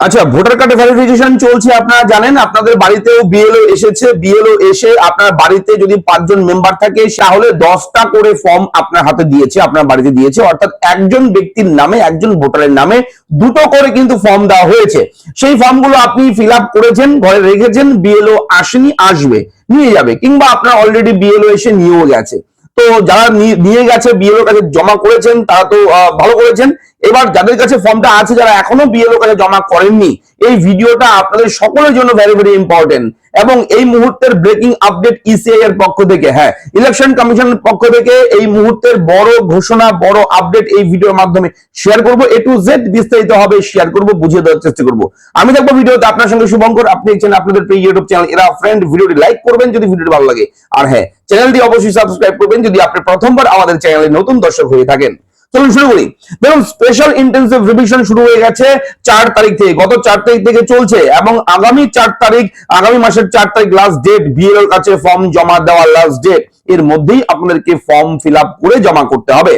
আচ্ছা ভোটার কার্ডে ভেরিফিকেশন চলছে আপনারা জানেন, আপনাদের বাড়িতেও বিএলও এসেছে। বিএলও এসে আপনার বাড়িতে যদি পাঁচজন মেম্বার থাকে, তাহলে দশটা করে ফর্ম আপনার হাতে দিয়েছে, আপনার বাড়িতে দিয়েছে। অর্থাৎ একজন ব্যক্তির নামে, একজন ভোটারের নামে দুটো করে কিন্তু ফর্ম দেওয়া হয়েছে। সেই ফর্মগুলো আপনি ফিল করেছেন, ঘরে রেখেছেন বিএলও আসেনি, আসবে, নিয়ে যাবে, কিংবা আপনার অলরেডি বিএলও এসে নিয়েও গেছে। তো যারা নিয়ে গেছে বিএলও কাছে জমা করেছেন, তারা তো ভালো করেছেন। এবার যাদের কাছে ফর্মটা আছে, যারা এখনও বিএলও কাছে জমা করেননি, এই ভিডিওটা আপনাদের সকলের জন্য ভেরি ভেরি ইম্পর্টেন্ট এবং এই মুহূর্তের ব্রেকিং আপডেট ইসিআই এর পক্ষ থেকে হ্যাঁ ইলেকশন কমিশনের পক্ষ থেকে এই মুহূর্তের বড় ঘোষণা, বড় আপডেট এই ভিডিওর মাধ্যমে শেয়ার করব। এ টু জেড বিস্তারিত হবে শেয়ার করব, বুঝিয়ে দেওয়ার চেষ্টা করব। আমি থাকব ভিডিওতে আপনার সঙ্গে শুভঙ্কর। আপনি দেখছেন আপনাদের প্রিয় ইউটিউব চ্যানেল এরা ফ্রেন্ড ভিডিওটি লাইক করবেন যদি ভিডিওটি ভালো লাগে। আর হ্যাঁ চ্যানেলটি অবশ্যই সাবস্ক্রাইব করবেন যদি আপনি প্রথমবার আমাদের চ্যানেলে নতুন দর্শক হয়ে থাকেন। চলুন শুরু করি। দেখুন স্পেশাল ইন্টেন্সিভ রিভিশন শুরু হয়ে গেছে চার তারিখ থেকে। গত চার তারিখ থেকে চলছে এবং আগামী চার তারিখ, আগামী মাসের চার তারিখ লাস্ট ডেট বিএলওর কাছে ফর্ম জমা দেওয়ার লাস্ট ডেট এর মধ্যেই আপনাদেরকে ফর্ম ফিল করে জমা করতে হবে।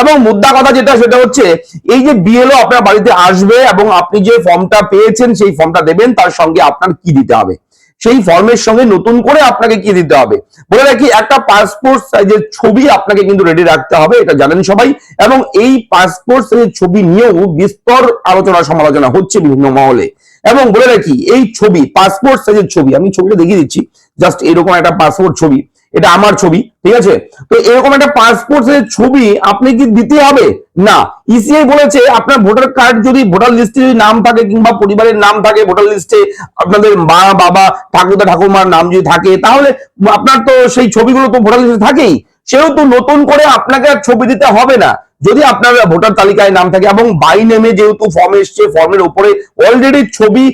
এবং মুদ্রা কথা যেটা, সেটা হচ্ছে, এই যে বিএলও আপনার বাড়িতে আসবে এবং আপনি যে ফর্মটা পেয়েছেন, সেই ফর্মটা দেবেন, তার সঙ্গে আপনার কি দিতে হবে? সেই ফর্মের সঙ্গে নতুন করে আপনাকে কি দিতে হবে? বলে রাখি, একটা পাসপোর্ট সাইজের ছবি আপনাকে কিন্তু রেডি রাখতে হবে, এটা জানেন সবাই। এবং এই পাসপোর্ট সাইজের ছবি নিয়েও বিস্তর আলোচনা সমালোচনা হচ্ছে বিভিন্ন মহলে। এবং বলে রাখি, এই ছবি পাসপোর্ট সাইজের ছবি, আমি ছবিটা দেখিয়ে দিচ্ছি জাস্ট এরকম একটা পাসপোর্ট ছবি। এটা আমার ছবি, ঠিক আছে? তো এরকম একটা পাসপোর্ট ছবি আপনি কি দিতে হবে? না। ইসিআই বলেছে আপনার ভোটার কার্ড যদি ভোটার লিস্টে যদি নাম থাকে কিংবা পরিবারের নাম থাকে ভোটার লিস্টে আপনাদের মা, বাবা, ঠাকুরদা, ঠাকুরমার নাম যদি থাকে, তাহলে আপনার তো সেই ছবিগুলো তো ভোটার লিস্টে থাকেই। সেহেতু নতুন করে আপনাকে আর ছবি দিতে হবে না। যদি আপনার ভোটার তালিকায় নাম থাকে এবং বাই নেমে যেহেতু ফর্ম এসছে ফর্মের উপরে অলরেডি ছবি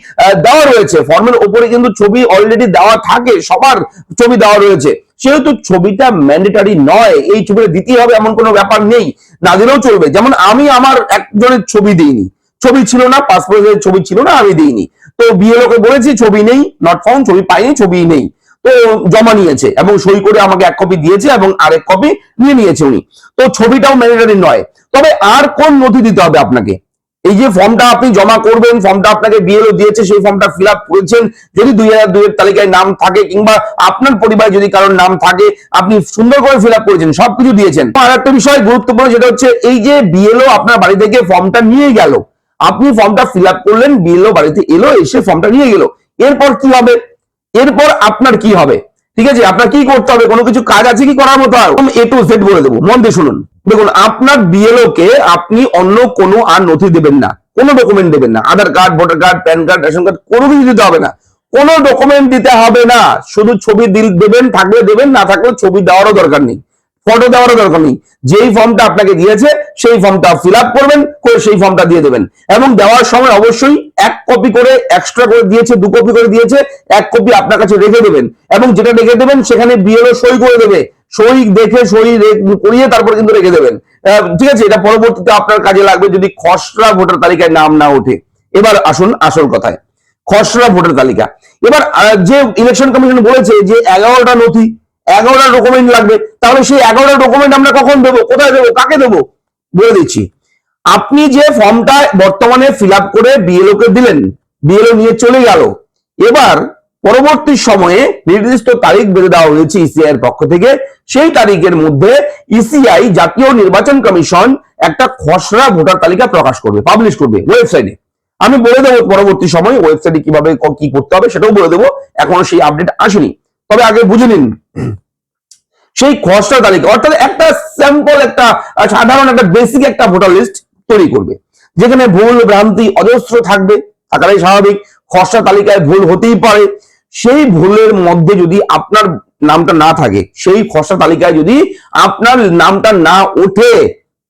দেওয়া রয়েছে। ফর্মের উপরে কিন্তু ছবি অলরেডি দেওয়া থাকে, সবার ছবি দেওয়া রয়েছে। সেহেতু ছবিটা ম্যান্ডেটারি নয়, এই ছবিটা দিতেই হবে এমন কোনো ব্যাপার নেই, না দিলেও চলবে। যেমন আমি আমার একজনের ছবি দিইনি। ছবি ছিল না পাসপোর্টের ছবি ছিল না, আমি দিইনি। তো বিএলও কে বলেছি, ছবি নেই নট ফাউন্ড ছবি পাইনি ছবি নেই। জমা নিয়েছে এবং সই করে আমাকে এক কপি দিয়েছে এবং আরেক কপি নিয়ে নিয়েছে উনি। তো ছবিটাও ম্যান্ডেটারি নয়। তবে আর কোন নথি দিতে হবে আপনাকে? এই যে ফর্মটা আপনি জমা করবেন, ফর্মটা আপনাকে বিএলও দিয়েছে, সেই ফর্মটা ফিল আপ করেছেন, যদি দুই হাজার দুইয়ের তালিকায় নাম থাকে কিংবা আপনার পরিবারে যদি কারোর নাম থাকে, আপনি সুন্দর করে ফিল আপ করেছেন, সবকিছু দিয়েছেন। আর একটা বিষয় গুরুত্বপূর্ণ যেটা হচ্ছে, এই যে বিএলও আপনার বাড়ি থেকে ফর্মটা নিয়ে গেল, আপনি ফর্মটা ফিল আপ করলেন বিএলও বাড়িতে এলো, এসে ফর্মটা নিয়ে গেল। এরপর কি হবে? এরপর আপনার কি হবে? ঠিক আছে? আপনার কি করতে হবে? কোনো কিছু কাজ আছে কি করার মতো? আর এ টু জেড বলে দেবো। মন দিয়ে শুনুন। দেখুন, আপনার বিএলও কে আপনি অন্য কোনো আর নথি দেবেন না। কোনো ডকুমেন্ট দেবেন না। Aadhaar card voter card PAN card ration card কোনো কিছু দিতে হবে না। কোনো ডকুমেন্ট দিতে হবে না। শুধু ছবি দিল- দেবেন, থাকলে দেবেন, না থাকলে ছবি দেওয়ারও দরকার নেই। ফটো দেওয়ারও দরকার নেই। যেই ফর্মটা আপনাকে দিয়েছে, সেই ফর্মটা ফিল আপ করবেন, করে সেই ফর্মটা দিয়ে দেবেন। এবং দেওয়ার সময় অবশ্যই এক কপি করে এক্সট্রা করে দিয়েছে, দু কপি করে দিয়েছে, এক কপি আপনার কাছে রেখে দেবেন। এবং যেটা রেখে দেবেন, সেখানে বিএলও সই করে দেবে। সই দেখে, সই করিয়ে তারপর কিন্তু রেখে দেবেন। ঠিক আছে, এটা পরবর্তীতে আপনার কাজে লাগবে যদি খসড়া ভোটার তালিকায় নাম না ওঠে। এবার আসুন আসল কথায়। খসড়া ভোটার তালিকা। এবার যে ইলেকশন কমিশন বলেছে যে এগারোটা নথি এগারোটা ডকুমেন্ট লাগবে। তাহলে সেই এগারোটা ডকুমেন্ট আমরা কখন দেবো? কোথায় দেবো? কাকে দেবো? বলে দিচ্ছি। আপনি যে ফর্মটা বর্তমানে ফিল করে বিএলও কে দিলেন বিএলও নিয়ে চলে গেল। এবার পরবর্তী সময়ে নির্দিষ্ট তারিখ বেঁধে দেওয়া হয়েছে ইসিআই এর পক্ষ থেকে। সেই তারিখের মধ্যে ইসিআই জাতীয় নির্বাচন কমিশন একটা খসড়া ভোটার তালিকা প্রকাশ করবে পাবলিশ করবে ওয়েবসাইটে আমি বলে দেবো পরবর্তী সময় ওয়েবসাইটে কীভাবে কি করতে হবে সেটাও বলে দেবো। এখনও সেই আপডেট আসেনি। তবে আগে বুঝে নিন। সেই খসড়া তালিকা অর্থাৎ একটা স্যাম্পল একটা সাধারণ, একটা বেসিক একটা ভোটার লিস্ট তৈরি করবে। যেখানে ভুল, ভ্রান্তি, অজস্র থাকবে, থাকাটাই স্বাভাবিক। খসড়া তালিকায় ভুল হতেই পারে। সেই ভুলের মধ্যে যদি আপনার নামটা না থাকে, সেই খসড়া তালিকায় যদি আপনার নামটা না ওঠে,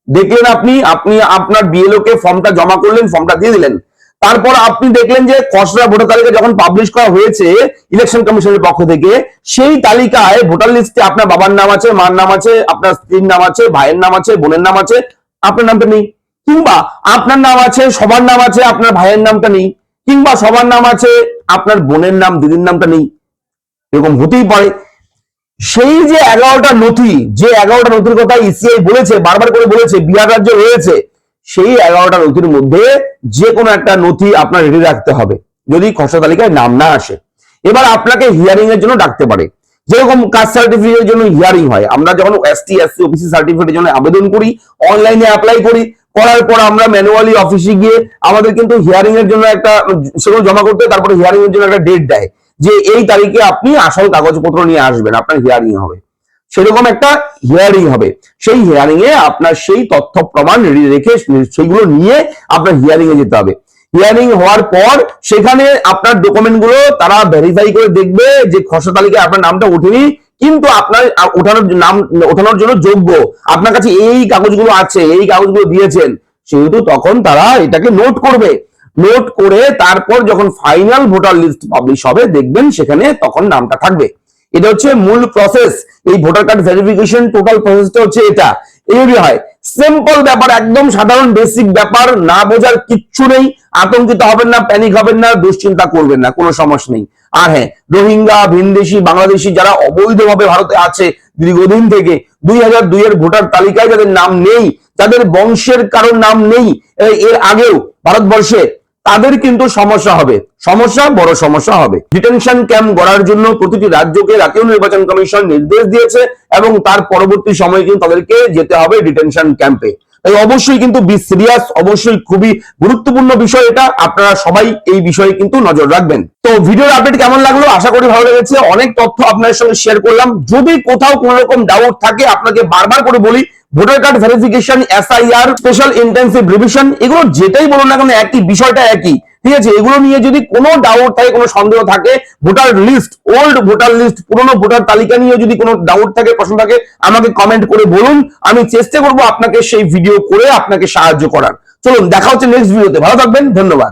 দেখলেন আপনি আপনি আপনার বিএলও কে ফর্মটা জমা করলেন ফর্মটা দিয়ে দিলেন। তারপর আপনি দেখলেন যে খসড়া ভোটার তালিকা যখন পাবলিশ করা হয়েছে ইলেকশন কমিশনের পক্ষ থেকে, সেই তালিকায় ভোটার লিস্টে আপনার বাবার নাম আছে, মার নাম আছে, আপনার স্ত্রীর নাম আছে, ভাইয়ের নাম আছে, বোনের নাম আছে, আপনার নামটা নেই। কিংবা আপনার নাম আছে, সবার নাম আছে, আপনার ভাইয়ের নামটা নেই। কিংবা সবার নাম আছে, আপনার বোনের নাম, দিদির নামটা নেই। এরকম হতেই পারে। সেই যে এগারোটা নথি, যে এগারোটা নথির কথা ইসিআই বলেছে, বারবার করে বলেছে, বিহার রাজ্য রয়েছে সেই এগারোটা নথির মধ্যে যে কোনো একটা নথি আপনার রেডি রাখতে হবে, যদি খসড়া তালিকায় নাম না আসে। এবার আপনাকে হিয়ারিং এর জন্য ডাকতে পারে। যেরকম কাস্ট সার্টিফিকেটের জন্য হিয়ারিং হয়, আমরা যখন এসটি এসসি ওবিসি সার্টিফিকেটের জন্য আবেদন করি অনলাইনে অ্যাপ্লাই করি, করার পর আমরা ম্যানুয়ালি অফিসে গিয়ে আমাদের কিন্তু হিয়ারিং এর জন্য একটা সেগুলো জমা করতে তারপরে হিয়ারিং এর জন্য একটা ডেট দেয় যে এই তারিখে আপনি আসল কাগজপত্র নিয়ে আসবেন, আপনার হিয়ারিং হবে। সেরকম একটা হিয়ারিং হবে। সেই হিয়ারিং এ আপনার সেই তথ্য প্রমাণ রেখে সেগুলো নিয়ে আপনার হিয়ারিং এ যেতে হবে। হিয়ারিং হওয়ার পর সেখানে আপনার ডকুমেন্টগুলো তারা ভেরিফাই করে দেখবে যে খসড়া তালিকায় আপনার নামটা ওঠেনি, কিন্তু আপনার ওঠানোর নাম ওঠানোর জন্য যোগ্য। আপনার কাছে এই কাগজগুলো আছে, এই কাগজগুলো দিয়েছেন। সেহেতু তখন তারা এটাকে নোট করবে। নোট করে তারপর যখন ফাইনাল ভোটার লিস্ট পাবলিশ হবে, দেখবেন সেখানে তখন নামটা থাকবে। এটা হচ্ছে মূল প্রসেস এই ভোটার কার্ড ভেরিফিকেশন টোটাল প্রসেসটা হচ্ছে এটা। এইভাবে হয় সিম্পল ব্যাপার, একদম সাধারণ বেসিক ব্যাপার, না বোঝার কিচ্ছু নেই, আতঙ্কিত হবেন না প্যানিক হবেন না, দুশ্চিন্তা করবেন না, কোনো সমস্যা নেই। আর হ্যাঁ রোহিঙ্গা, ভিনদেশি, বাংলাদেশি যারা অবৈধভাবে ভারতে আছে দীর্ঘদিন থেকে, দুই হাজার দুই এর ভোটার তালিকায় যাদের নাম নেই, যাদের বংশের কারোর নাম নেই এর আগেও ভারতবর্ষে তাদের কিন্তু সমস্যা হবে। সমস্যা, বড় সমস্যা হবে। ডিটেনশন ক্যাম্প গড়ার জন্য প্রতিটি রাজ্যকে জাতীয় নির্বাচন কমিশন নির্দেশ দিয়েছে এবং তার পরবর্তী সময় কিন্তু তাদেরকে যেতে হবে ডিটেনশন ক্যাম্পে তাই অবশ্যই কিন্তু বি সিরিয়াস অবশ্যই খুবই গুরুত্বপূর্ণ বিষয় এটা। আপনারা সবাই এই বিষয়ে কিন্তু নজর রাখবেন। তো ভিডিওর আপডেট কেমন লাগল? আশা করি ভালো লেগেছে। অনেক তথ্য আপনাদের সঙ্গে শেয়ার করলাম। যদি কোথাও কোনো রকম ডাউট থাকে, আপনাকে বারবার করে বলি voter card verification SIR special intensive revision এগুলো যেটাই বলুন না কেন, একই, বিষয়টা একই। ঠিক আছে? এগুলো নিয়ে যদি কোনো ডাউট থাকে, কোনো সন্দেহ থাকে voter list old voter list পুরনো ভোটার তালিকা নিয়ে যদি কোনো ডাউট থাকে, প্রশ্ন থাকে, আমাকে কমেন্ট করে বলুন। আমি চেষ্টা করব আপনাকে সেই ভিডিও করে আপনাকে সাহায্য করার। চলুন, দেখা হচ্ছে নেক্সট ভিডিওতে ভালো থাকবেন, ধন্যবাদ।